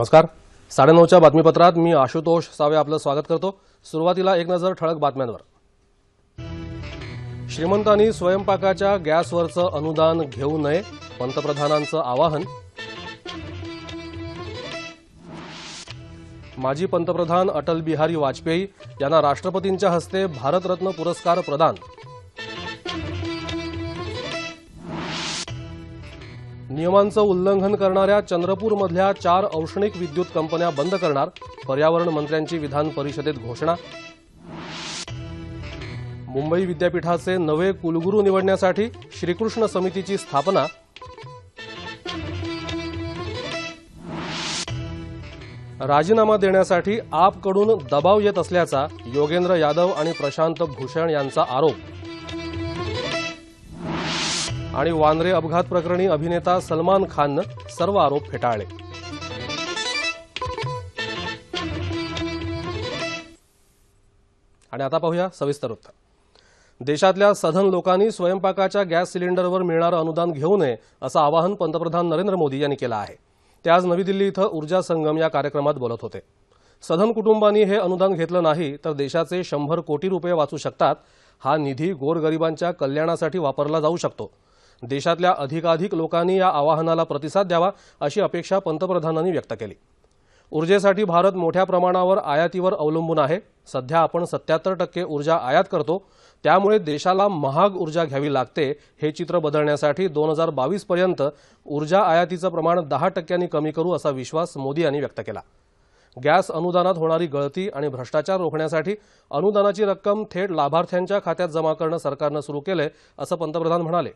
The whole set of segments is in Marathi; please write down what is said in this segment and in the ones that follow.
नमस्कार. साडेनऊच्या बातमीपत्रात मी आशुतोष सावे आपलं स्वागत करतो. सुरुवातीला एक नजर ठळक बातम्यांवर. श्रीमंतांनी स्वयंपाकाच्या गॅसवरचं अनुदान घेऊ नये पंतप्रधानांचं आवाहन. माजी पंतप्रधान अटल बिहारी वाजपेयी यांना राष्ट्रपतींच्या हस्ते भारतरत्न पुरस्कार प्रदान. नियमांचं उल्लंघन करणाऱ्या चंद्रपूरमधल्या चार औष्णिक विद्युत कंपन्या बंद करणार पर्यावरण मंत्र्यांची विधान परिषदेत घोषणा. मुंबई विद्यापीठाचे नवे कुलगुरू निवडण्यासाठी श्रीकृष्ण समितीची स्थापना. राजीनामा देण्यासाठी आपकडून दबाव येत असल्याचा योगेंद्र यादव आणि प्रशांत भूषण यांचा आरोप. आणि वांद्रे अपघात प्रकरणी अभिनेता सलमान खाननं सर्व आरोप फेटाळले. आणि आता पाहूया सविस्तर वृत्त देशातल्या सधन लोकांनी स्वयंपाकाच्या गॅस सिलेंडरवर मिळणारं अनुदान घेऊ नये असं आवाहन पंतप्रधान नरेंद्र मोदी यांनी केलं आहे. ते आज नवी दिल्ली इथं ऊर्जा संगम या कार्यक्रमात बोलत होते. सधन कुटुंबांनी हे अनुदान घेतलं नाही तर देशाचे शंभर कोटी रुपये वाचू शकतात. हा निधी गोरगरिबांच्या कल्याणासाठी वापरला जाऊ शकतो. देशातल्या अधिकाधिक लोकांनी या आवाहनाला प्रतिसाद द्यावा अशी अपेक्षा पंतप्रधानांनी व्यक्त केली. ऊर्जेसाठी भारत मोठ्या प्रमाणावर आयातीवर अवलंबून आहे. सध्या आपण सत्याहत्तर टक्के ऊर्जा आयात करतो. त्यामुळे देशाला महाग ऊर्जा घ्यावी लागते हे चित्र बदलण्यासाठी दोन हजार बावीस पर्यंत ऊर्जा आयातीचं प्रमाण दहा टक्क्यांनी कमी करू असा विश्वास मोदी यांनी व्यक्त केला. गॅस अनुदानात होणारी गळती आणि भ्रष्टाचार रोखण्यासाठी अनुदानाची रक्कम थेट लाभार्थ्यांच्या खात्यात जमा करणं सरकारनं सुरू केलंय असं पंतप्रधान म्हणाले.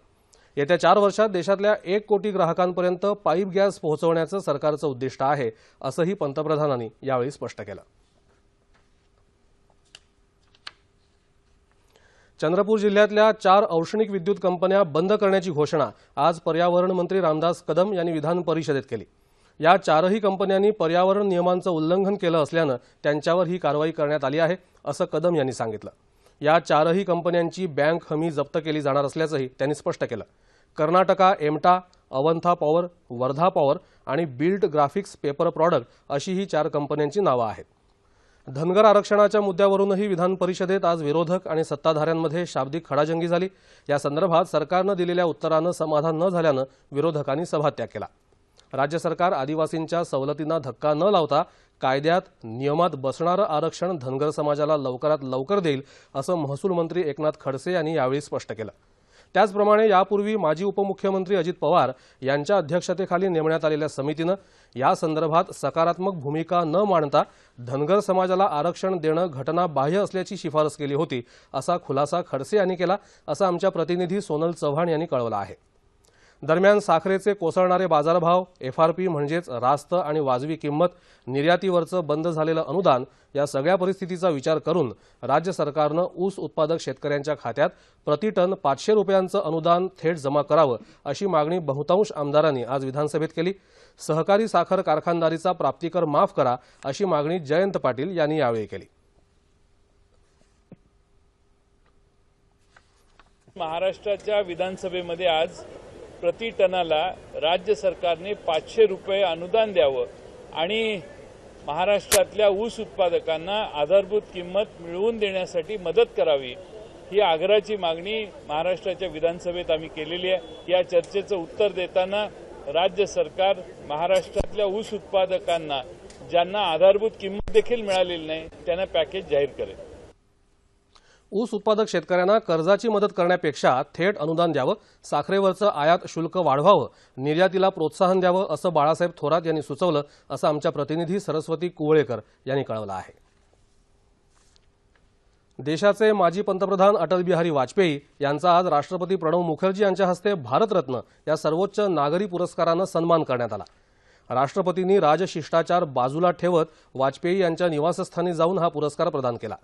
येत्या चार वर्षात देशातल्या एक कोटी ग्राहकांपर्यंत पाईप गॅस पोहोचवण्याचं सरकारचं उद्दिष्ट आहे असंही पंतप्रधानांनी यावेळी स्पष्ट केलं. चंद्रपूर जिल्ह्यातल्या चार औष्णिक विद्युत कंपन्या बंद करण्याची घोषणा आज पर्यावरण मंत्री रामदास कदम यांनी विधान परिषदेत केली. या चारही कंपन्यांनी पर्यावरण नियमांचं उल्लंघन केलं असल्यानं त्यांच्यावर ही कारवाई करण्यात आली आहे असं कदम यांनी सांगितलं. या चारही कंपन्यांची बँक हमी जप्त केली जाणार असल्याचंही त्यांनी स्पष्ट केलं. Karnataka EMTA Avantha power Wardha power आणि बिल्ड ग्राफिक्स पेपर प्रॉडक्ट अशी ही चार कंपन्यांची नावं आहेत. धनगर आरक्षणाच्या मुद्द्यावरूनही विधान परिषदेत आज विरोधक आणि सत्ताधाऱ्यांमध्ये शाब्दिक खडाजंगी झाली. या संदर्भात सरकारनं दिलेल्या उत्तरानं समाधान न झाल्यानं विरोधकांनी सभात्याग केला. राज्य सरकार आदिवासींच्या सवलतींना धक्का न लावता कायद्यात नियमात बसणारं आरक्षण धनगर समाजाला लवकरात लवकर देईल असं महसूल मंत्री एकनाथ खडसे यांनी यावेळी स्पष्ट केलं. त्याचप्रमाणे यापूर्वी माजी उपमुख्यमंत्री अजित पवार यांच्या अध्यक्षतेखाली नेमण्यात आलेल्या समितीनं या संदर्भात सकारात्मक भूमिका न मांडता धनगर समाजाला आरक्षण देणं घटनाबाह्य असल्याची शिफारस केली होती असा खुलासा खडसे यांनी केला असं आमच्या प्रतिनिधी सोनल चव्हाण यांनी कळवलं आहे. दरम्यान साखरेचे कोसळणारे बाजारभाव एफआरपी म्हणजेच रास्त आणि वाजवी किंमत निर्यातीवरचं बंद झालेलं अनुदान या सगळ्या परिस्थितीचा विचार करून राज्य सरकारनं ऊस उत्पादक शेतकऱ्यांच्या खात्यात प्रतिटन पाचशे रुपयांचं अनुदान थेट जमा करावं अशी मागणी बहुतांश आमदारांनी आज विधानसभेत केली. सहकारी साखर कारखानदारीचा प्राप्तिकर माफ करा अशी मागणी जयंत पाटील यांनी यावेळी केली. महाराष्ट्राच्या विधानसभेमध्ये आज प्रति टनाला राज्य सरकारने पाचशे रुपये अनुदान द्यावं आणि महाराष्ट्रातल्या ऊस उत्पादकांना आधारभूत किंमत मिळवून देण्यासाठी मदत करावी ही आग्रहाची मागणी महाराष्ट्राच्या विधानसभेत आम्ही केलेली आहे. या चर्चेचं उत्तर देताना राज्य सरकार महाराष्ट्रातल्या ऊस उत्पादकांना ज्यांना आधारभूत किंमत देखील मिळालेली नाही त्यांना पॅकेज जाहीर करेल. ऊस उत्पादक शेतकऱ्यांना कर्जाची मदत करण्यापेक्षा थेट अनुदान द्यावं साखरेवरचं आयात शुल्क वाढवावं निर्यातीला प्रोत्साहन द्यावं असं बाळासाहेब थोरात यांनी सुचवलं असं आमच्या प्रतिनिधी सरस्वती कुवळेकर यांनी कळवलं आहे. देशाचे माजी पंतप्रधान अटल बिहारी वाजपेयी यांचा आज राष्ट्रपती प्रणव मुखर्जी यांच्या हस्ते भारतरत्न या सर्वोच्च नागरी पुरस्कारानं सन्मान करण्यात आला. राष्ट्रपतींनी राजशिष्टाचार बाजूला ठेवत वाजपेयी यांच्या निवासस्थानी जाऊन हा पुरस्कार प्रदान केला.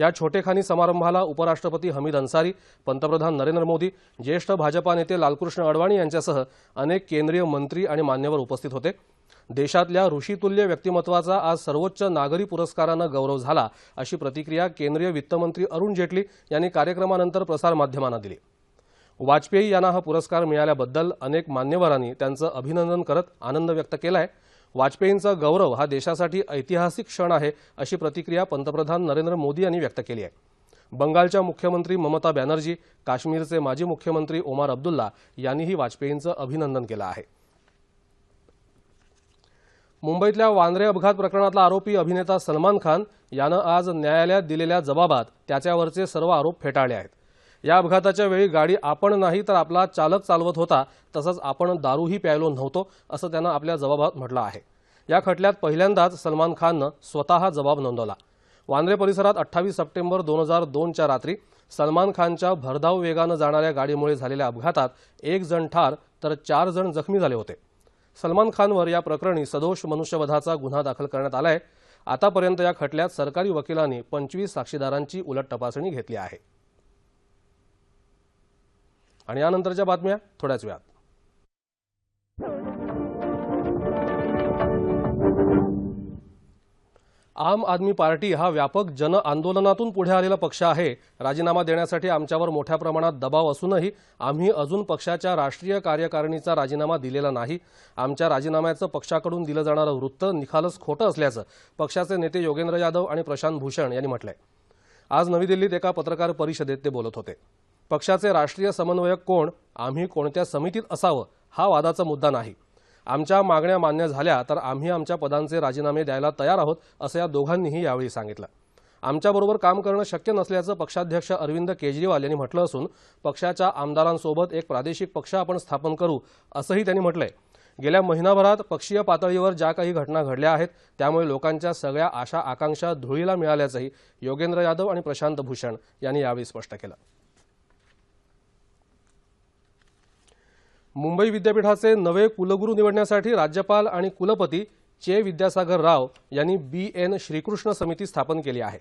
या छोटेखानी समारंभाला उपराष्ट्रपती हमीद अन्सारी पंतप्रधान नरेंद्र मोदी ज्येष्ठ भाजपा नेते लालकृष्ण अडवाणी यांच्यासह अनेक केंद्रीय मंत्री आणि मान्यवर उपस्थित होते. देशातल्या ऋषीतुल्य व्यक्तिमत्वाचा आज सर्वोच्च नागरी पुरस्कारानं गौरव झाला अशी प्रतिक्रिया केंद्रीय वित्तमंत्री अरुण जेटली यांनी कार्यक्रमानंतर प्रसारमाध्यमांना दिली. वाजपेयी यांना हा पुरस्कार मिळाल्याबद्दल अनेक मान्यवरांनी त्यांचं अभिनंदन करत आनंद व्यक्त केलाय. वाजपेयींचा गौरव हा देशासाठी ऐतिहासिक क्षण आहे अशी प्रतिक्रिया पंतप्रधान नरेंद्र मोदी यांनी व्यक्त केली आहे. बंगालच्या मुख्यमंत्री ममता बॅनर्जी काश्मीरचे माजी मुख्यमंत्री ओमार अब्दुल्ला यांनीही वाजपेयींचं अभिनंदन केलं आहे. मुंबईतल्या वांद्रे अपघात प्रकरणातला आरोपी अभिनेता सलमान खान यानं आज न्यायालयात दिलेल्या जबाबात त्याच्यावरचे सर्व आरोप फेटाळले आहेत. या अपघाताच्या वेळी गाडी आपण नाही तर आपला चालक चालवत होता तसंच आपण दारूही प्यायलो नव्हतो असं त्यानं आपल्या जबाबात म्हटलं आहे. या खटल्यात पहिल्यांदाच सलमान खाननं स्वतः जबाब नोंदवला. वांद्रे परिसरात अठ्ठावीस सप्टेंबर दोन हजार दोनच्या रात्री सलमान खानच्या भरधाव वेगानं जाणाऱ्या गाडीमुळे झालेल्या अपघातात एक जण ठार तर चार जण जखमी झाले होते. सलमान खानवर या प्रकरणी सदोष मनुष्यवधाचा गुन्हा दाखल करण्यात आलाय. आतापर्यंत या खटल्यात सरकारी वकिलांनी पंचवीस साक्षीदारांची उलट तपासणी घेतली आहे. आणि यानंतरच्या बातम्या थोड्याच वेळात. आम आदमी पार्टी हा व्यापक जन आंदोलनातून पुढे आलेला पक्ष आहे. राजीनामा देण्यासाठी आमच्यावर मोठ्या प्रमाणात दबाव असूनही आम्ही अजून पक्षाच्या राष्ट्रीय कार्यकारिणीचा राजीनामा दिलेला नाही. आमच्या राजीनाम्याचं पक्षाकडून दिलं जाणारं वृत्त निखालच खोटं असल्याचं पक्षाचे नेते योगेंद्र यादव आणि प्रशांत भूषण यांनी म्हटलंय. आज नवी दिल्लीत एका पत्रकार परिषदेत ते बोलत होते. पक्षाचे राष्ट्रीय समन्वयक कोण आम्ही कोणत्या समितीत असावं हा वादाचा मुद्दा नाही. आमच्या मागण्या मान्य झाल्या तर आम्ही आमच्या पदांचे राजीनामे द्यायला तयार आहोत असं या दोघांनीही यावेळी सांगितलं. आमच्याबरोबर काम करणं शक्य नसल्याचं पक्षाध्यक्ष अरविंद केजरीवाल यांनी म्हटलं असून पक्षाच्या आमदारांसोबत एक प्रादेशिक पक्ष आपण स्थापन करू असंही त्यांनी म्हटलंय. गेल्या महिनाभरात पक्षीय पातळीवर ज्या काही घटना घडल्या आहेत त्यामुळे लोकांच्या सगळ्या आशा आकांक्षा धुळीला मिळाल्याचंही योगेंद्र यादव आणि प्रशांत भूषण यांनी यावेळी स्पष्ट केलं. मुंबई विद्यापीठाचे नवे कुलगुरू निवडण्यासाठी राज्यपाल आणि कुलपती चे विद्यासागर राव यांनी बी एन श्रीकृष्ण समिती स्थापन केली आहे.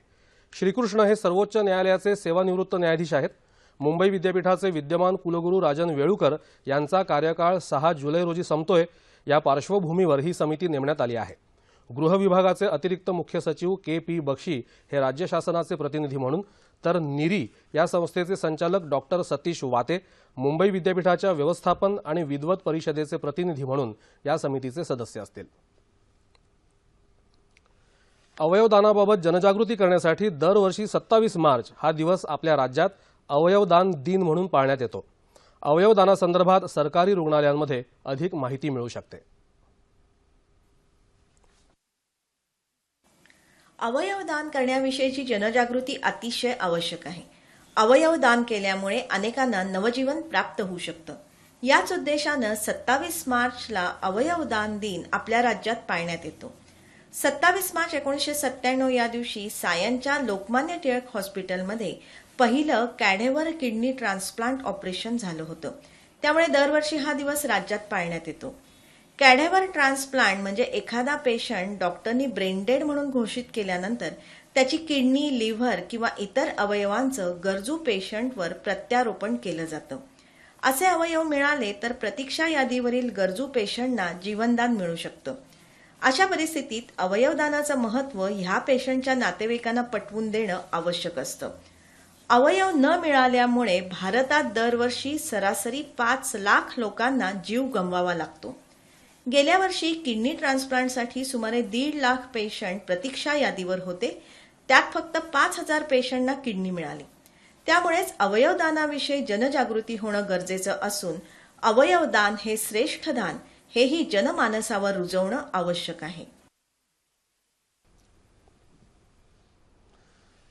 श्रीकृष्ण हे सर्वोच्च न्यायालयाचे सेवानिवृत्त न्यायाधीश आहेत. मुंबई विद्यापीठाचे विद्यमान कुलगुरू राजन वेळुकर यांचा कार्यकाळ सहा जुलै रोजी संपतोय. या पार्श्वभूमीवर ही समिती नेमण्यात आली आहे. गृह विभागाचे अतिरिक्त मुख्य सचिव के पी बक्षी हे राज्य शासनाचे प्रतिनिधी म्हणून तर निरी या संस्थेचे संचालक डॉक्टर सतीश वाते मुंबई विद्यापीठाच्या व्यवस्थापन आणि विद्वत परिषदेचे प्रतिनिधी म्हणून या समितीचे सदस्य असतील. अवयवदानाबाबत जनजागृती करण्यासाठी दरवर्षी सत्तावीस मार्च हा दिवस आपल्या राज्यात अवयवदान दिन म्हणून पाळण्यात येतो. अवयवदानासंदर्भात सरकारी रुग्णालयांमध्ये अधिक माहिती मिळू शकते. अवयवदान करण्याविषयीची जनजागृती अतिशय आवश्यक आहे. अवयवदान केल्यामुळे अनेकांना नवजीवन प्राप्त होऊ शकतं. याच उद्देशानं सत्तावीस मार्चला अवयवदान दिन आपल्या राज्यात पाळण्यात येतो. सत्तावीस मार्च एकोणीसशे सत्त्याण्णव या दिवशी सायनच्या लोकमान्य टिळक हॉस्पिटलमध्ये पहिलं कॅडेवर किडनी ट्रान्सप्लांट ऑपरेशन झालं होतं. त्यामुळे दरवर्षी हा दिवस राज्यात पाळण्यात येतो. कॅडेवर ट्रान्सप्लांट म्हणजे एखादा पेशंट डॉक्टरनी ब्रेनडेड म्हणून घोषित केल्यानंतर त्याची किडनी लिव्हर किंवा इतर अवयवांचं गरजू पेशंटवर प्रत्यारोपण केलं जातं. असे अवयव मिळाले तर प्रतीक्षा यादीवरील गरजू पेशंटना जीवनदान मिळू शकतं. अशा परिस्थितीत अवयवदानाचं महत्त्व ह्या पेशंटच्या नातेवाईकांना पटवून देणं आवश्यक असतं. अवयव न मिळाल्यामुळे भारतात दरवर्षी सरासरी पाच लाख लोकांना जीव गमवावा लागतो. गेल्या वर्षी किडनी ट्रान्सप्लांटसाठी सुमारे दीड लाख पेशंट प्रतीक्षा यादीवर होते. त्यात फक्त पाच हजार पेशंटना किडनी मिळाली. त्यामुळेच अवयवदानाविषयी जनजागृती होणं गरजेचं असून अवयवदान हे श्रेष्ठ दान हेही जनमानसावर रुजवणं आवश्यक आहे.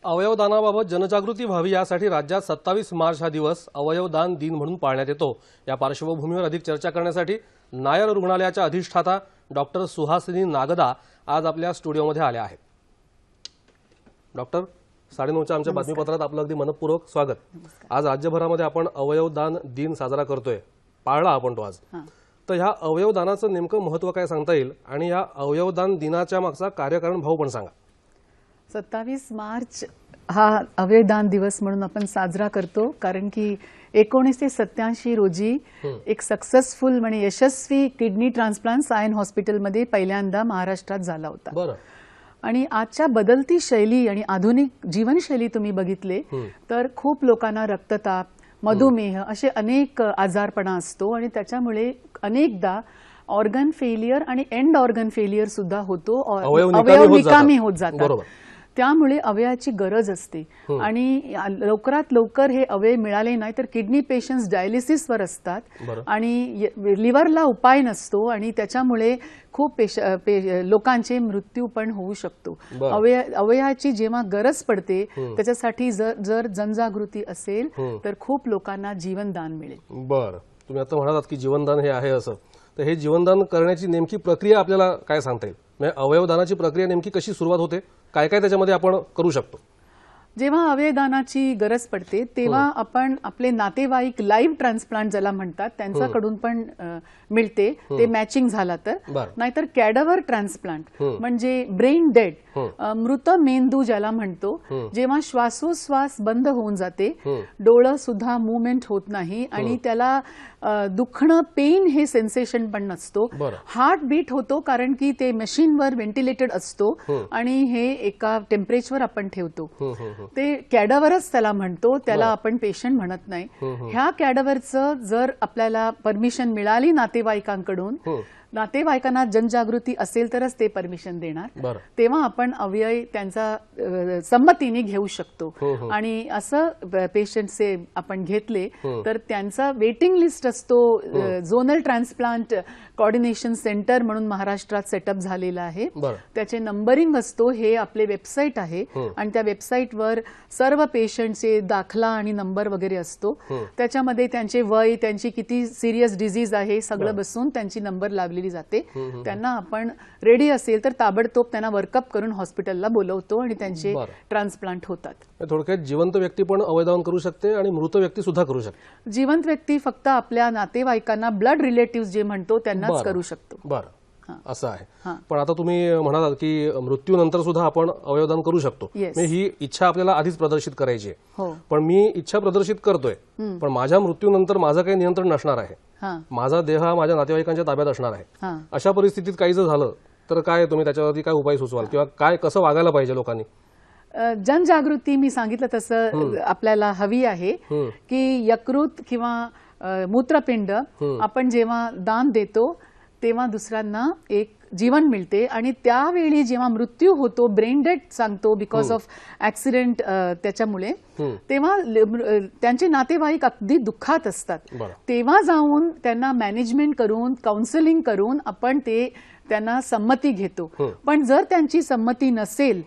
अवयवदानाबाबत जनजागृती व्हावी यासाठी राज्यात सत्तावीस मार्च हा दिवस अवयवदान दिन म्हणून पाळण्यात येतो. या पार्श्वभूमीवर अधिक चर्चा करण्यासाठी नायर रुग्णालयाच्या अधिष्ठाता डॉक्टर सुहासिनी नागदा आज आपल्या स्टुडिओमध्ये आल्या आहेत. डॉक्टर साडेनऊच्या आमच्या बातमीपत्रात आपलं अगदी मनपूर्वक स्वागत. आज राज्यभरामध्ये आपण अवयवदान दिन साजरा करतोय. पाळला आपण तो आज. तर ह्या अवयवदानाचं नेमकं महत्त्व काय सांगता येईल? आणि या अवयवदान दिनाच्या मागचा कार्यकारण भाऊ पण सांगा. सत्तावीस मार्च हा अवयदान दिवस म्हणून आपण साजरा करतो कारण की एकोणीसशे सत्याऐंशी रोजी एक सक्सेसफुल म्हणजे यशस्वी किडनी ट्रान्सप्लांट सायन हॉस्पिटलमध्ये पहिल्यांदा महाराष्ट्रात झाला होता. आणि आजच्या बदलती शैली आणि आधुनिक जीवनशैली तुम्ही बघितले तर खूप लोकांना रक्तताप मधुमेह असे अनेक आजारपणा असतो आणि त्याच्यामुळे अनेकदा ऑर्गन फेलियर आणि एंड ऑर्गन फेलियर सुद्धा होतो. अवयव निकामी होत जातात. त्यामुळे अवयवाची गरज असते. आणि लवकरात लवकर हे अवयव मिळाले नाही तर किडनी पेशंट्स डायलिसिसवर असतात. आणि लिव्हरला उपाय नसतो आणि त्याच्यामुळे खूप पेश पे- लोकांचे मृत्यू पण होऊ शकतो. अवय अवयवाची जेव्हा गरज पडते त्याच्यासाठी जर जर जनजागृती असेल तर खूप लोकांना जीवनदान मिळेल. बर. तुम्ही आता म्हणालात की जीवनदान हे आहे असं. तर हे जीवनदान करण्याची नेमकी प्रक्रिया आपल्याला काय सांगता येईल? म्हणजे अवयवदानाची प्रक्रिया नेमकी कशी सुरुवात होते? काय काय त्याच्यामध्ये आपण करू शकतो? जेव्हा अवयदानाची गरज पडते तेव्हा आपण आपले नातेवाईक लाईव्ह ट्रान्सप्लांट ज्याला म्हणतात त्यांच्याकडून पण अ, मिळते. ते मॅचिंग झाला तर. नाहीतर कॅडवर ट्रान्सप्लांट म्हणजे ब्रेन डेड मृत मेंदू ज्याला म्हणतो जेव्हा श्वासोश्वास बंद होऊन जाते डोळं सुद्धा मुवमेंट होत नाही आणि त्याला दुखणं पेन हे सेन्सेशन पण नसतो. हार्ट बीट होतो कारण की ते मशीनवर व्हेंटिलेटेड असतो आणि हे एका टेम्परेचरवर आपण ठेवतो. ते कॅडवरच त्याला म्हणतो त्याला आपण पेशंट म्हणत नाही. ह्या कॅडवरचं जर आपल्याला परमिशन मिळाली नातेवाईकांकडून नातेवाईकांना जनजागृती असेल तरच ते परमिशन देणार. तेव्हा आपण अवयव त्यांचा संमतीने घेऊ शकतो. आणि असं पेशंटचे आपण घेतले तर त्यांचा वेटिंग लिस्ट असतो. झोनल ट्रान्सप्लांट कोऑर्डिनेशन सेंटर म्हणून महाराष्ट्रात सेटअप झालेला आहे. त्याचे नंबरिंग असतो. हे आपले वेबसाईट आहे. आणि त्या वेबसाईटवर सर्व पेशंटचे दाखला आणि नंबर वगैरे असतो. त्याच्यामध्ये त्यांचे वय त्यांची किती सिरियस डिझीज आहे सगळं बसून त्यांची नंबर लावलेली जाते. त्यांना आपण रेडी असेल तर ताबडतोब त्यांना वर्कअप करून हॉस्पिटलला बोलवतो आणि त्यांचे. ट्रान्सप्लांट होतात. थोडक्यात जिवंत व्यक्ती पण अवयदान करू शकते आणि मृत व्यक्ती सुद्धा करू शकते. जिवंत व्यक्ती फक्त आपल्या नातेवाईकांना ब्लड रिलेटिव्ह जे म्हणतो त्यांनाच. करू शकतो. बरं. असं आहे. पण आता तुम्ही म्हणालात की मृत्यूनंतर सुद्धा आपण अवयवदान करू शकतो. ही इच्छा आपल्याला आधीच प्रदर्शित करायची आहे. हो. पण मी इच्छा प्रदर्शित करतोय. पण माझ्या मृत्यूनंतर माझं काही नियंत्रण नसणार आहे. माझा देह हा माझ्या नातेवाईकांच्या ताब्यात असणार आहे. अशा परिस्थितीत काही जर झालं तर काय तुम्ही त्याच्यावरती काय उपाय सुचवाल? किंवा काय कसं वागायला पाहिजे लोकांनी? जनजागृती मी सांगितलं तसं आपल्याला हवी आहे की यकृत किंवा मूत्रपिंड आपण जेव्हा दान देतो तेव्हा दुसऱ्यांना एक जीवन मिळते आणि त्यावेळी जेव्हा मृत्यू होतो ब्रेन डेड सांगतो बिकॉज ऑफ ऍक्सिडेंट त्याच्यामुळे तेव्हा त्यांचे नातेवाईक अगदी दुःखात असतात. तेव्हा जाऊन त्यांना मॅनेजमेंट करून काउन्सिलिंग करून आपण ते त्यांना संमती घेतो. पण जर त्यांची संमती नसेल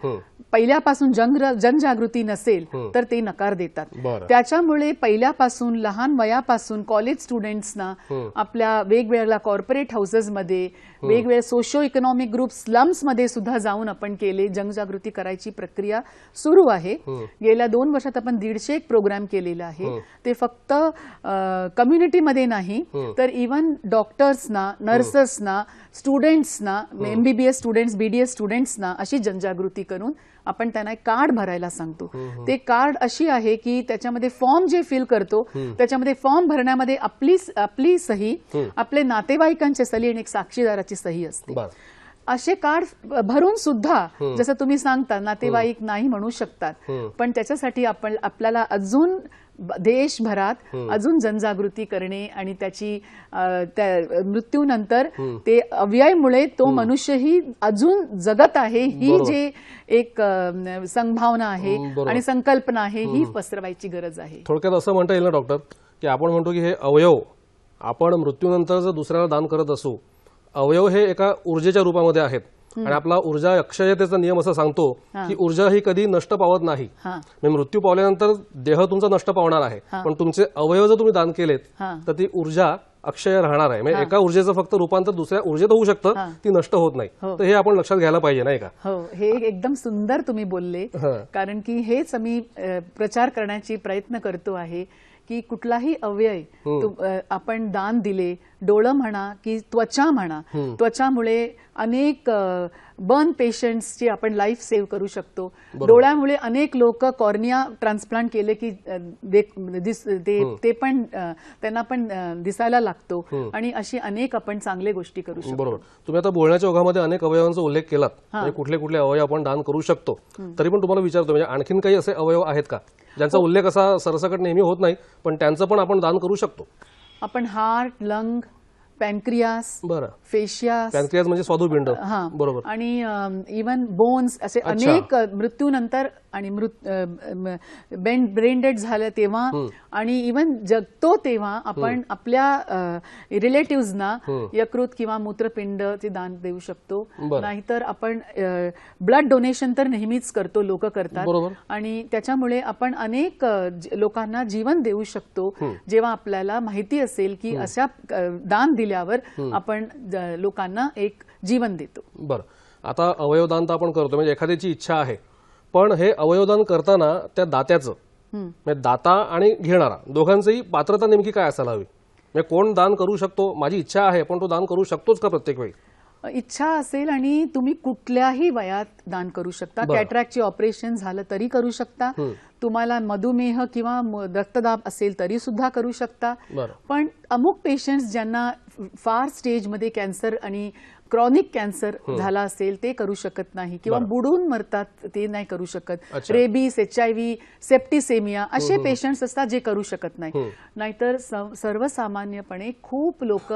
पहिल्यापासून जनजागृती नसेल तर ते नकार देतात. त्याच्यामुळे पहिल्यापासून लहान वयापासून कॉलेज स्टुडंट्सना आपल्या वेगवेगळ्या कॉर्पोरेट हाऊसेसमध्ये वेगवेगळ्या सोशो इकॉनॉमिक ग्रुप स्लम्समध्ये सुद्धा जाऊन आपण केले जनजागृती करायची प्रक्रिया सुरू आहे. गेल्या दोन वर्षात आपण दीडशे एक प्रोग्राम केलेला आहे. ते फक्त कम्युनिटीमध्ये नाही तर इवन डॉक्टर्सना नर्सेसना स्टुडंट्सना एमबीबीएस स्टुडंट्स बीडीएस स्टुडंट्सना अशी जनजागृती करून आपण त्यांना एक कार्ड भरायला सांगतो. ते कार्ड अशी आहे की त्याच्यामध्ये फॉर्म जे फिल करतो त्याच्यामध्ये फॉर्म भरण्यामध्ये आपली आपली सही आपले नातेवाईकांची सही आणि एक साक्षीदाराची सही असते. असे कार्ड भरून सुद्धा जसं तुम्ही सांगता नातेवाईक नाही म्हणू शकतात. पण त्याच्यासाठी आपण आपल्याला अजून देशभरात अजून जनजागृती करणे आणि त्याची मृत्यूनंतर ते अव्ययमुळे तो मनुष्यही अजून जगत आहे. ही. जे एक संभावना आहे. आणि संकल्पना आहे ही. पसरवायची गरज आहे. थोडक्यात असं म्हणता येईल ना डॉक्टर की आपण म्हणतो की हे अवयव आपण मृत्यूनंतर जर दुसऱ्याला दान करत असू अवयव हे एका ऊर्जेच्या रूपामध्ये आहेत. आणि आपला ऊर्जा अक्षयतेचा नियम असं सांगतो की ऊर्जा ही कधी नष्ट पावत नाही. हा. म्हणजे मृत्यू पावल्यानंतर देह तुमचा नष्ट पावणार आहे. पण तुमचे अवयव जर तुम्ही दान केलेत हा. तर ती ऊर्जा अक्षय राहणार आहे. म्हणजे एका ऊर्जेचं फक्त रूपांतर दुसऱ्या ऊर्जेत होऊ शकतं ती नष्ट होत नाही. तर हे आपण लक्षात घ्यायला पाहिजे नाही का? हो. हे एकदम सुंदर तुम्ही बोलले. हं. कारण की हेच आम्ही प्रचार करण्याची प्रयत्न करतो आहे. की कुठलाही अव्यय तु- अ, आपण दान दिले डोळं म्हणा की त्वचा म्हणा त्वचामुळे अनेक बर्न पेशंट्सची आपण लाईफ सेव्ह करू शकतो. डोळ्यामुळे अनेक लोक कॉर्निया ट्रान्सप्लांट केले की ते पण त्यांना पण दिसायला लागतो आणि अशी अनेक आपण चांगले गोष्टी करू शकतो. बरोबर. तुम्ही आता बोलण्याच्या ओघामध्ये अनेक अवयवांचा उल्लेख केलात. म्हणजे कुठले कुठले अवयव आपण दान करू शकतो. तरी पण तुम्हाला विचारतो म्हणजे आणखीन काही असे अवयव आहेत का? ज्यांचा उल्लेख असा सरसकट नेहमी होत नाही पण त्यांचं पण आपण दान करू शकतो. आपण हार्ट लंग पॅनक्रियास बरं. फेशियास. पॅनक्रियाज म्हणजे स्वादुपिंड. हा. बरोबर. आणि इवन बोन्स असे अच्छा. अनेक मृत्यूनंतर आणि मृत ब्रेन डेड झालं तेव्हा आणि इवन जगतो तेव्हा आपण आपल्या रिलेटिव्हजना यकृत किंवा मूत्रपिंड ते दान देऊ शकतो. बरं. नाहीतर आपण ब्लड डोनेशन तर नेहमीच करतो लोक करतात. आणि त्याच्यामुळे आपण अनेक अ, ज- लोकांना जीवन देऊ शकतो. जेव्हा आपल्याला माहिती असेल की अशा अ, दान दिल्यावर आपण लोकांना एक जीवन देतो. बरं. आता अवयवदान तर आपण करतो म्हणजे एखाद्याची इच्छा आहे. पण हे अवयवदान करताना त्या दात्याचं म्हणजे दाता आणि घेणारा दोघांचंही पात्रता नेमकी काय असायला हवी? म्हणजे कोण दान करू शकतो? माझी इच्छा आहे पण तो दान करू शकतोच का प्रत्येक वेळी? इच्छा असेल आणि तुम्ही कुठल्याही वयात दान करू शकता. कॅटरॅक्टचे ऑपरेशन झालं तरी करू शकता. तुम्हाला मधुमेह किंवा रक्तदाब असेल तरी सुद्धा करू शकता. पण अमुक पेशंट्स ज्यांना फार स्टेजमध्ये कॅन्सर आणि क्रॉनिक कॅन्सर झाला असेल ते करू शकत नाही. किंवा. बुडून मरतात ते नाही करू शकत. Rabies H I V septicemia असे पेशंट्स असतात जे करू शकत नाही. नाहीतर सर्वसामान्यपणे खूप लोक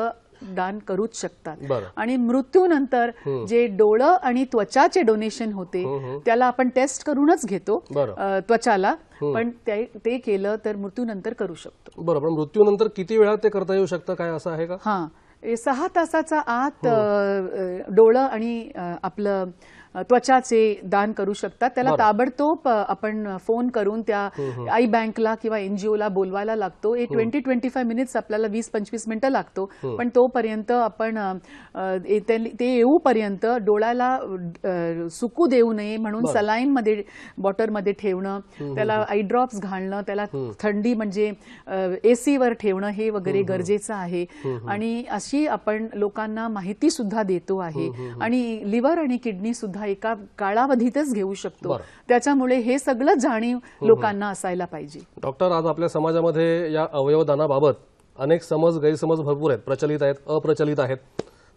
दान करूच शकतात. आणि मृत्यूनंतर जे डोळं आणि त्वचाचे डोनेशन होते त्याला आपण टेस्ट करूनच घेतो त्वचाला. पण ते केलं तर मृत्यूनंतर करू शकतो. बरं पण मृत्यूनंतर किती वेळात ते करता येऊ शकतं? काय असं आहे का? हा. सहा तासाचा आत डोळं आणि आपलं त्वचाचे दान करू शकतात. त्याला. ताबडतोब आपण फोन करून त्या आई बँकला किंवा एनजीओला बोलवायला लागतो. एक ट्वेंटी ट्वेंटी फाय मिनिट्स आपल्याला वीस पंचवीस मिनिटं लागतो. पण तोपर्यंत आपण ते येऊपर्यंत डोळ्याला सुकू देऊ नये म्हणून सलाईन मध्ये बॉटलमध्ये ठेवणं त्याला आय ड्रॉप्स घालणं त्याला थंडी म्हणजे एसीवर ठेवणं हे वगैरे गरजेचं आहे. आणि अशी आपण लोकांना माहिती सुद्धा देतो आहे. आणि लिव्हर आणि किडनी सुद्धा एका कालावधीतच घेऊ शकतो. त्याच्यामुळे हे सगळं जाणीव लोकांना असायला पाहिजे. डॉक्टर आज आपल्या समाजामध्ये या अवयवदानाबाबत अनेक समज गैरसमज भरपूर आहेत. प्रचलित आहेत अप्रचलित आहेत.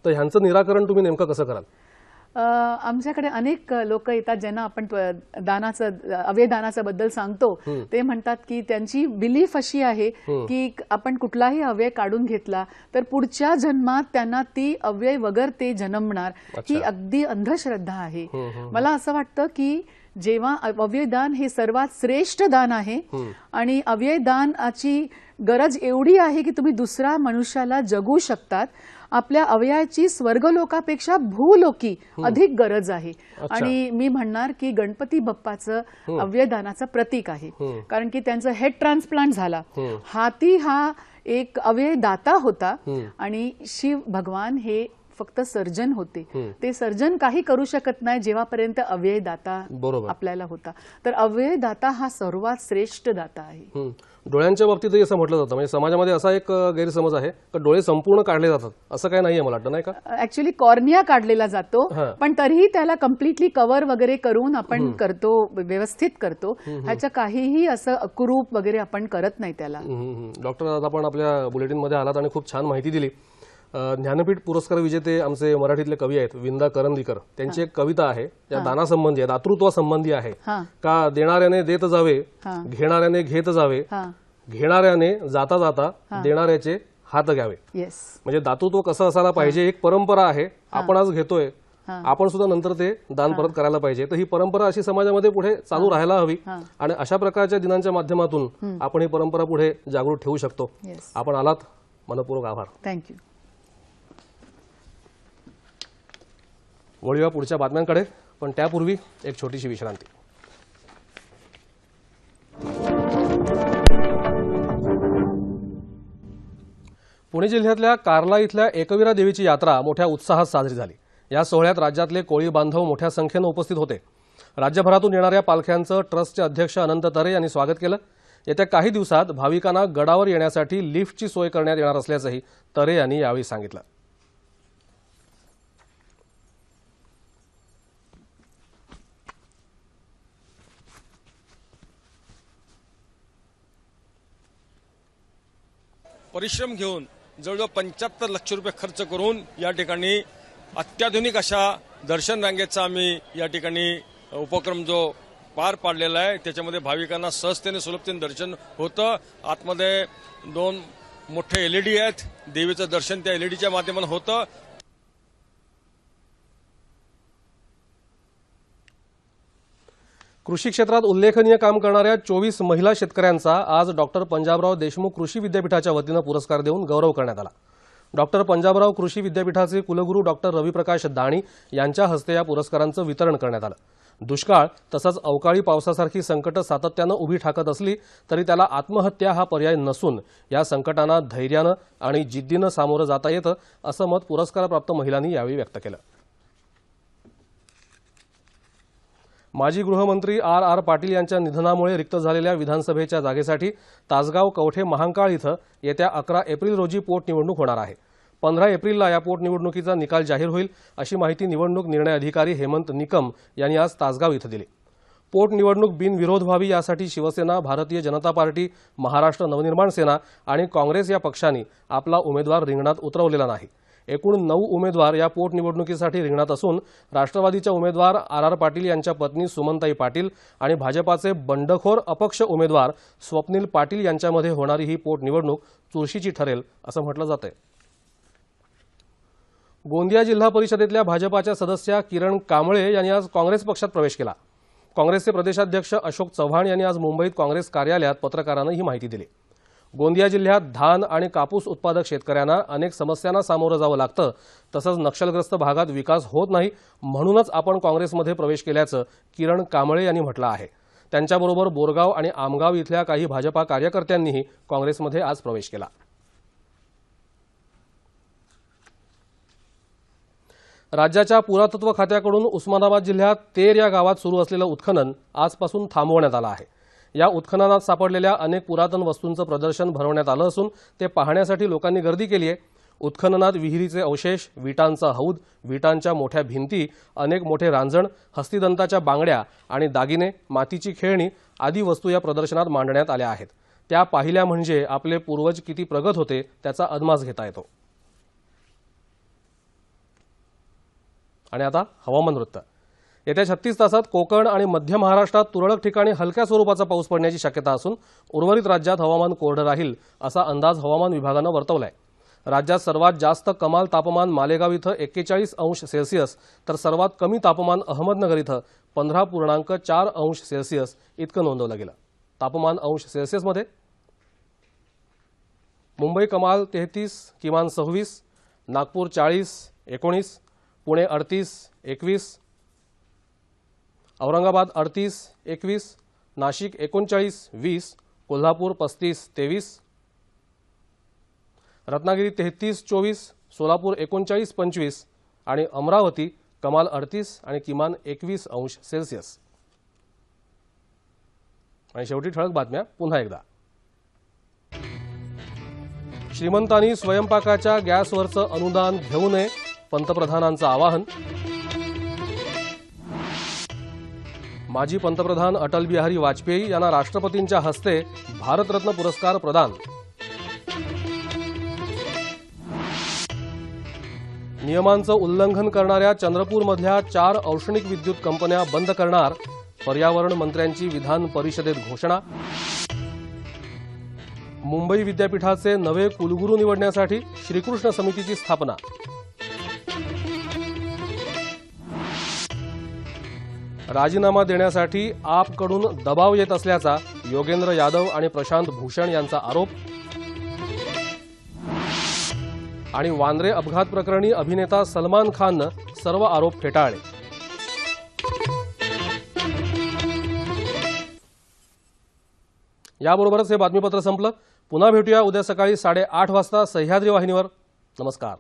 तर ह्यांचं निराकरण तुम्ही नेमकं कसं कराल? आमच्याकडे अनेक लोक येतात ज्यांना आपण दानाचं अवयदानाच्या बद्दल सांगतो. ते म्हणतात की त्यांची बिलीफ अशी आहे की आपण कुठलाही अवयव काढून घेतला तर पुढच्या जन्मात त्यांना ती अव्यय वगैर ते जन्मणार ही अगदी अंधश्रद्धा आहे. मला असं वाटतं की जेव्हा अवयदान हे सर्वात श्रेष्ठ दान आहे आणि अवयदानाची गरज एवढी आहे की तुम्ही दुसऱ्या मनुष्याला जगू शकतात आपल्या अवयाची स्वर्गलोकापेक्षा भूलोकी अधिक गरज आहे. आणि मी म्हणणार की गणपती बाप्पाचं अवयदानाचं प्रतीक आहे. कारण की त्यांचं हेड ट्रान्सप्लांट झाला. हाती हा एक अवयदाता होता. आणि शिव भगवान हे फक्त सर्जन होते. ते सर्जन काही करू शकत नाही जेव्हापर्यंत अव्ययदाता बरोबर. आपल्याला होता. तर अव्ययदाता हा सर्वात श्रेष्ठ दाता आहे. डोळ्यांच्या बाबतीतही असं म्हटलं जातं. म्हणजे समाजामध्ये असा एक गैरसमज आहे की डोळे संपूर्ण काढले जातात? असं काही नाहीये मला वाटतं नाही का? ऍक्च्युली कॉर्निया काढलेला जातो. पण तरीही त्याला कम्प्लिटली कव्हर वगैरे करून आपण करतो व्यवस्थित करतो. ह्याच्या काहीही असं कुरूप वगैरे आपण करत नाही त्याला. डॉक्टर आज आपण आपल्या बुलेटिनमध्ये आलात आणि खूप छान माहिती दिली. ज्ञानपीठ पुरस्कार विजेते आमचे मराठीतले कवी आहेत विंदा करंदीकर. त्यांची एक कविता आहे या दानासंबंधी आहे दातृत्वासंबंधी आहे. का देणाऱ्याने देत जावे. घेणाऱ्याने घेत जावे घेणाऱ्याने जाता जाता देणाऱ्याचे हात घ्यावे. म्हणजे दातृत्व कसं असायला पाहिजे एक परंपरा आहे आपण आज घेतोय. आपण सुद्धा नंतर ते दान परत करायला पाहिजे. तर ही परंपरा अशी समाजामध्ये पुढे चालू राहायला हवी आणि अशा प्रकारच्या दिनांच्या माध्यमातून आपण ही परंपरा पुढे जागृत ठेवू शकतो. आपण आलात. मनपूर्वक आभार. थँक्यू वळूया पुढच्या बातम्यांकडे पण त्यापूर्वी एक छोटीशी विश्रांती. पुणे जिल्ह्यातल्या कार्ला इथल्या एकवीरा देवीची यात्रा मोठ्या उत्साहात साजरी झाली. या सोहळ्यात राज्यातले कोळी बांधव मोठ्या संख्येनं उपस्थित होते. राज्यभरातून येणाऱ्या पालख्यांचं ट्रस्टचे अध्यक्ष अनंत तरे यांनी स्वागत केलं. येत्या काही दिवसात भाविकांना गडावर येण्यासाठी लिफ्टची सोय करण्यात येणार असल्याचंही तरे यांनी यावेळी सांगितलं. परिश्रम घेऊन जवळजवळ पंच्याहत्तर लक्ष रुपये खर्च करून या ठिकाणी अत्याधुनिक अशा दर्शन रांगेचा आम्ही या ठिकाणी उपक्रम जो पार पाडलेला आहे त्याच्यामध्ये भाविकांना सहजतेने सुलभतेने दर्शन होतं. आतमध्ये दोन मोठे एलईडी आहेत. देवीचं दर्शन त्या एलईडीच्या माध्यमातून होतं. कृषी क्षेत्रात उल्लेखनीय काम करणाऱ्या चोवीस महिला शेतकऱ्यांचा आज डॉक्टर पंजाबराव देशमुख कृषी विद्यापीठाच्या वतीनं पुरस्कार देऊन गौरव करण्यात आला. डॉक्टर पंजाबराव कृषी विद्यापीठाचे कुलगुरू डॉक्टर रविप्रकाश दाणी यांच्या हस्ते या पुरस्कारांचं वितरण करण्यात आलं. दुष्काळ तसंच अवकाळी पावसासारखी संकटं सातत्यानं उभी ठाकत असली तरी त्याला आत्महत्या हा पर्याय नसून या संकटांना धैर्यानं आणि जिद्दीनं सामोरं जाता येतं असं मत पुरस्कारप्राप्त महिलांनी यावेळी व्यक्त केलं. माजी गृहमंत्री आर आर पाटील यांच्या निधनामुळे रिक्त झालेल्या विधानसभेच्या जागेसाठी तासगाव कवठे महांकाळ इथं येत्या अकरा एप्रिल रोजी पोटनिवडणूक होणार आहे. पंधरा एप्रिलला या पोटनिवडणुकीचा निकाल जाहीर होईल अशी माहिती निवडणूक निर्णय अधिकारी हेमंत निकम यांनी आज तासगाव इथं दिली. पोटनिवडणूक बिनविरोध व्हावी यासाठी शिवसेना भारतीय जनता पार्टी महाराष्ट्र नवनिर्माण सेना आणि काँग्रेस या पक्षांनी आपला उमेदवार रिंगणात उतरवलेला नाही. एकूण नऊ उमेदवार या पोटनिवडणुकीसाठी रिंगणात असून राष्ट्रवादीच्या उमेदवार आर आर पाटील यांच्या पत्नी सुमनताई पाटील आणि भाजपाचे बंडखोर अपक्ष उमेदवार स्वप्नील पाटील यांच्यामध्ये होणारी ही पोटनिवडणूक चुरशीची ठरेल असं म्हटलं जातंय. गोंदिया जिल्हा परिषदेतल्या भाजपाच्या सदस्या किरण कांबळे यांनी आज काँग्रेस पक्षात प्रवेश केला. काँग्रेसचे प्रदेशाध्यक्ष अशोक चव्हाण यांनी आज मुंबईत काँग्रेस कार्यालयात पत्रकारांना ही माहिती दिली. गोंदिया जिल्ह्यात धान आणि कापूस उत्पादक शेतकऱ्यांना अनेक समस्यांना सामोरं जावं लागतं. तसंच नक्षलग्रस्त भागात विकास होत नाही म्हणूनच आपण काँग्रेसमध्ये प्रवेश केल्याचं किरण कांबळे यांनी म्हटलं आहे. त्यांच्याबरोबर बोरगाव आणि आमगाव इथल्या काही भाजपा कार्यकर्त्यांनीही काँग्रेसमध्ये आज प्रवेश केला. राज्याच्या पुरातत्व खात्याकडून उस्मानाबाद जिल्ह्यात तेर या गावात सुरू असलेलं उत्खनन आजपासून थांबवण्यात आलं आहे. या उत्खननात सापडलेल्या अनेक पुरातन वस्तूंचं प्रदर्शन भरवण्यात आलं असून ते पाहण्यासाठी लोकांनी गर्दी केली आहे. उत्खननात विहिरीचे अवशेष विटांचा हौद विटांच्या मोठ्या भिंती अनेक मोठे रांजण हस्तिदंताच्या बांगड्या आणि दागिने मातीची खेळणी आदी वस्तू या प्रदर्शनात मांडण्यात आल्या आहेत. त्या पाहिल्या म्हणजे आपले पूर्वज किती प्रगत होते त्याचा अदमास घेता येतो. आणि आता हवामान वृत्त. येत्या छत्तीस तासात कोकण आणि मध्य महाराष्ट्रात तुरळक ठिकाणी हलक्या स्वरूपाचा पाऊस पडण्याची शक्यता असून उर्वरित राज्यात हवामान कोरडं राहील असा अंदाज हवामान विभागानं वर्तवलाय. राज्यात सर्वात जास्त कमाल तापमान मालेगाव इथं एक्केचाळीस अंश सेल्सिअस तर सर्वात कमी तापमान अहमदनगर इथं पंधरा पूर्णांक चार अंश सेल्सिअस इतकं नोंदवलं गेलं. तापमान अंश सेल्सिअसमध्ये? मुंबई कमाल तेहतीस किमान सव्वीस नागपूर चाळीस एकोणीस पुणे अडतीस एकवीस औरंगाबाद अडतीस एकवीस नाशिक एकोणचाळीस वीस कोल्हापूर पस्तीस तेवीस रत्नागिरी तेहतीस चोवीस सोलापूर एकोणचाळीस पंचवीस आणि अमरावती कमाल अडतीस आणि किमान एकवीस अंश सेल्सिअस. आणि शेवटी ठळक बातम्या पुन्हा एकदा. श्रीमंतांनी स्वयंपाकाच्या गॅसवरचं अनुदान घेऊ नये पंतप्रधानांचं आवाहन माजी पंतप्रधान अटल बिहारी वाजपेयी यांना राष्ट्रपतींच्या हस्ते भारतरत्न पुरस्कार प्रदान. नियमांचं उल्लंघन करणाऱ्या चंद्रपूरमधल्या चार औष्णिक विद्युत कंपन्या बंद करणार पर्यावरण मंत्र्यांची विधान परिषदेत घोषणा. मुंबई विद्यापीठाचे नवे कुलगुरू निवडण्यासाठी श्रीकृष्ण समितीची स्थापना. राजीनामा देण्यासाठी आपकडून दबाव येत असल्याचा योगेंद्र यादव आणि प्रशांत भूषण यांचा आरोप. आणि वांद्रे अपघात प्रकरणी अभिनेता सलमान खाननं सर्व आरोप फेटाळले. याबरोबरच हे बातमीपत्र संपलं. पुन्हा भेटूया उद्या सकाळी साडेआठ वाजता सह्याद्री वाहिनीवर. नमस्कार.